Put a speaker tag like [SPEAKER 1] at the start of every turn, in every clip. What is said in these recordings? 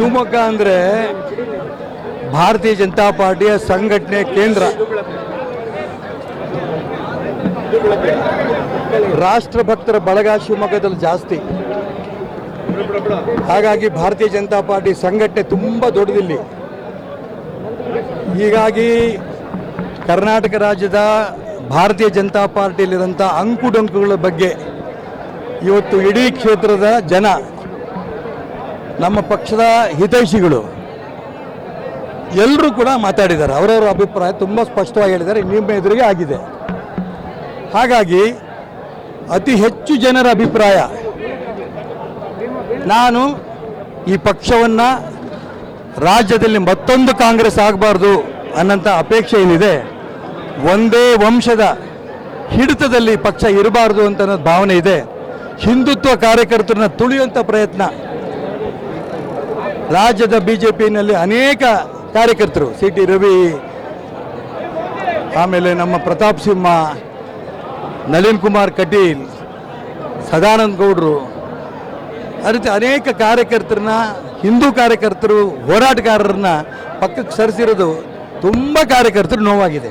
[SPEAKER 1] ಶಿವಮೊಗ್ಗ ಅಂದರೆ ಭಾರತೀಯ ಜನತಾ ಪಾರ್ಟಿಯ ಸಂಘಟನೆ ಕೇಂದ್ರ. ರಾಷ್ಟ್ರಭಕ್ತರ ಬಳಗ ಶಿವಮೊಗ್ಗದಲ್ಲಿ ಜಾಸ್ತಿ. ಹಾಗಾಗಿ ಭಾರತೀಯ ಜನತಾ ಪಾರ್ಟಿ ಸಂಘಟನೆ ತುಂಬ ದೊಡ್ಡದಿಲ್ಲಿ. ಹೀಗಾಗಿ ಕರ್ನಾಟಕ ರಾಜ್ಯದ ಭಾರತೀಯ ಜನತಾ ಪಾರ್ಟಿಯಲ್ಲಿರೋಂಥ ಅಂಕುಡೊಂಕುಗಳ ಬಗ್ಗೆ ಇವತ್ತು ಇಡೀ ಕ್ಷೇತ್ರದ ಜನ ನಮ್ಮ ಪಕ್ಷದ ಹಿತೈಷಿಗಳು ಎಲ್ಲರೂ ಕೂಡ ಮಾತಾಡಿದ್ದಾರೆ. ಅವರವರ ಅಭಿಪ್ರಾಯ ತುಂಬ ಸ್ಪಷ್ಟವಾಗಿ ಹೇಳಿದ್ದಾರೆ ನಿಮ್ಮ ಎದುರಿಗೆ ಆಗಿದೆ. ಹಾಗಾಗಿ ಅತಿ ಹೆಚ್ಚು ಜನರ ಅಭಿಪ್ರಾಯ, ನಾನು ಈ ಪಕ್ಷವನ್ನು ರಾಜ್ಯದಲ್ಲಿ ಮತ್ತೊಂದು ಕಾಂಗ್ರೆಸ್ ಆಗಬಾರ್ದು ಅನ್ನೋಂಥ ಅಪೇಕ್ಷೆ ಏನಿದೆ, ಒಂದೇ ವಂಶದ ಹಿಡಿತದಲ್ಲಿ ಪಕ್ಷ ಇರಬಾರ್ದು ಅಂತ ಅನ್ನೋದು ಭಾವನೆ ಇದೆ. ಹಿಂದುತ್ವ ಕಾರ್ಯಕರ್ತರನ್ನ ತುಳಿಯುವಂಥ ಪ್ರಯತ್ನ ರಾಜ್ಯದ ಬಿ ಜೆ ಪಿನಲ್ಲಿ ಅನೇಕ ಕಾರ್ಯಕರ್ತರು, ಸಿ ಟಿ ರವಿ, ಆಮೇಲೆ ನಮ್ಮ ಪ್ರತಾಪ್ ಸಿಂಹ, ನಳಿನ್ ಕುಮಾರ್ ಕಟೀಲ್, ಸದಾನಂದ ಗೌಡರು, ಆ ರೀತಿ ಅನೇಕ ಕಾರ್ಯಕರ್ತರನ್ನ, ಹಿಂದೂ ಕಾರ್ಯಕರ್ತರು, ಹೋರಾಟಗಾರರನ್ನ ಪಕ್ಕಕ್ಕೆ ಸರಿಸಿರೋದು ತುಂಬ ಕಾರ್ಯಕರ್ತರು ನೋವಾಗಿದೆ.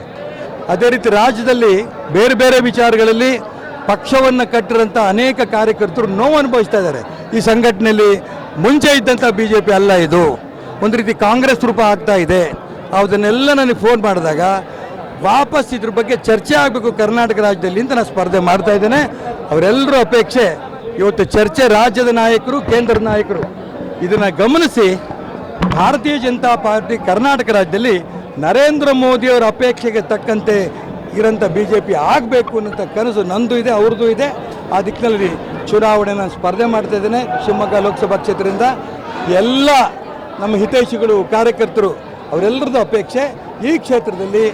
[SPEAKER 1] ಅದೇ ರೀತಿ ರಾಜ್ಯದಲ್ಲಿ ಬೇರೆ ಬೇರೆ ವಿಚಾರಗಳಲ್ಲಿ ಪಕ್ಷವನ್ನು ಕಟ್ಟಿರೋಂಥ ಅನೇಕ ಕಾರ್ಯಕರ್ತರು ನೋವು ಅನುಭವಿಸ್ತಾ ಇದ್ದಾರೆ. ಈ ಸಂಘಟನೆಯಲ್ಲಿ ಮುಂಚೆ ಇದ್ದಂಥ ಬಿ ಜೆ ಪಿ ಅಲ್ಲ ಇದು. ಒಂದು ರೀತಿ ಕಾಂಗ್ರೆಸ್ ರೂಪ ಆಗ್ತಾ ಇದೆ. ಅದನ್ನೆಲ್ಲ ನನಗೆ ಫೋನ್ ಮಾಡಿದಾಗ ವಾಪಸ್ ಇದ್ರ ಬಗ್ಗೆ ಚರ್ಚೆ ಆಗಬೇಕು ಕರ್ನಾಟಕ ರಾಜ್ಯದಲ್ಲಿ ಅಂತ ನಾನು ಸ್ಪರ್ಧೆ ಮಾಡ್ತಾ ಇದ್ದೇನೆ. ಅವರೆಲ್ಲರೂ ಅಪೇಕ್ಷೆ, ಇವತ್ತು ಚರ್ಚೆ ರಾಜ್ಯದ ನಾಯಕರು ಕೇಂದ್ರದ ನಾಯಕರು. ಇದನ್ನು ಗಮನಿಸಿ ಭಾರತೀಯ ಜನತಾ ಪಾರ್ಟಿ ಕರ್ನಾಟಕ ರಾಜ್ಯದಲ್ಲಿ ನರೇಂದ್ರ ಮೋದಿಯವರ ಅಪೇಕ್ಷೆಗೆ ತಕ್ಕಂತೆ ಇರೋಂಥ ಬಿ ಜೆ ಪಿ ಆಗಬೇಕು ಅನ್ನೋಂಥ ಕನಸು ನಂದು ಇದೆ ಅವ್ರದ್ದು ಇದೆ. ಆ ದಿಕ್ಕಿನಲ್ಲಿ ಚುನಾವಣೆ ನಾನು ಸ್ಪರ್ಧೆ ಮಾಡ್ತಾ ಇದ್ದೇನೆ ಶಿವಮೊಗ್ಗ ಲೋಕಸಭಾ ಕ್ಷೇತ್ರದಿಂದ. ಎಲ್ಲ ನಮ್ಮ ಹಿತೈಷಿಗಳು, ಕಾರ್ಯಕರ್ತರು ಅವರೆಲ್ಲರದ್ದು ಅಪೇಕ್ಷೆ. ಈ ಕ್ಷೇತ್ರದಲ್ಲಿ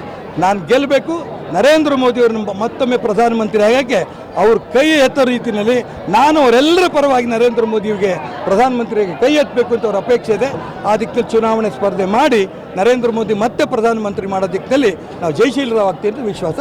[SPEAKER 1] ನಾನು ಗೆಲ್ಲಬೇಕು ನರೇಂದ್ರ ಮೋದಿಯವ್ರನ್ನ ಮತ್ತೊಮ್ಮೆ ಪ್ರಧಾನಮಂತ್ರಿ ಆಗೋಕ್ಕೆ ಅವ್ರ ಕೈ ಎತ್ತೋ ರೀತಿಯಲ್ಲಿ ನಾನು ಅವರೆಲ್ಲರ ಪರವಾಗಿ ನರೇಂದ್ರ ಮೋದಿಯವರಿಗೆ ಪ್ರಧಾನಮಂತ್ರಿಗೆ ಕೈ ಎತ್ತಬೇಕು ಅಂತ ಅವ್ರ ಅಪೇಕ್ಷೆ ಇದೆ. ಆ ದಿಕ್ಕಲ್ಲಿ ಚುನಾವಣೆ ಸ್ಪರ್ಧೆ ಮಾಡಿ ನರೇಂದ್ರ ಮೋದಿ ಮತ್ತೆ ಪ್ರಧಾನಮಂತ್ರಿ ಮಾಡೋ ದಿಕ್ಕಿನಲ್ಲಿ ನಾವು ಜಯಶೀಲರಾಗ್ತೀವಿ ಅಂತ ವಿಶ್ವಾಸ